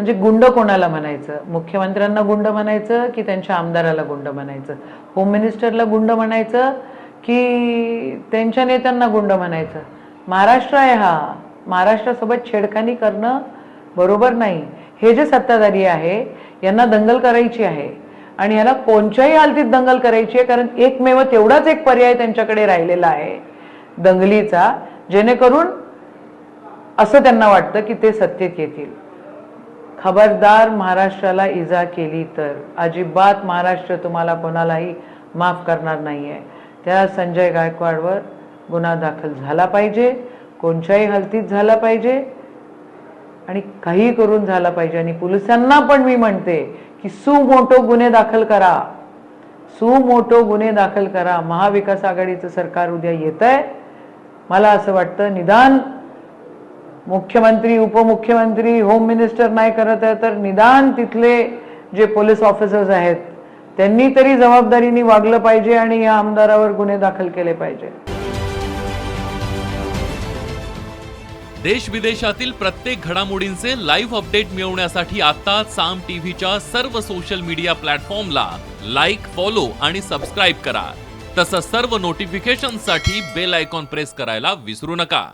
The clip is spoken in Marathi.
म्हणजे गुंड कोणाला म्हणायचं? मुख्यमंत्र्यांना गुंड म्हणायचं की त्यांच्या आमदाराला गुंड म्हणायचं? होम मिनिस्टरला गुंड म्हणायचं की त्यांच्या नेत्यांना गुंड म्हणायचं? महाराष्ट्र आहे हा. महाराष्ट्रासोबत छेडखानी करणं बरोबर नाही. हे जे सत्ताधारी आहे यांना दंगल करायची आहे. आणि याला कोणत्याही हालतीत दंगल करायची आहे कारण एकमेव तेवढाच एक पर्याय त्यांच्याकडे राहिलेला आहे दंगलीचा जेणेकरून असं त्यांना वाटतं की ते सत्तेत येतील. खबरदार महाराष्ट्राला इजा केली तर अजिबात महाराष्ट्र तुम्हाला कोणालाही माफ करणार नाही आहे त्या संजय गायकवाडवर गुन्हा दाखल झाला पाहिजे कोणत्याही हलतीत झाला पाहिजे आणि काही करून झाला पाहिजे. आणि पोलिसांना पण मी म्हणते की सुमोठो गुन्हे दाखल करा. सु मोठो गुन्हे दाखल करा. महाविकास आघाडीचं सरकार उद्या येत आहे मला असं वाटतं निदान मुख्यमंत्री उपमुख्यमंत्री होम मिनिस्टर नाही करत आहे तर निदान तिथले जे पोलीस ऑफिसर्स आहेत त्यांनी तरी जबाबदारीने वागलं पाहिजे आणि या आमदारावर गुन्हे दाखल केले पाहिजे. देश विदेशातील प्रत्येक घडामोडींचे लाईव्ह अपडेट मिळवण्यासाठी आता साम टीव्हीच्या सर्व सोशल मीडिया प्लॅटफॉर्मला लाईक फॉलो आणि सबस्क्राईब करा. तसंच सर्व नोटिफिकेशनसाठी बेल आयकॉन प्रेस करायला विसरू नका.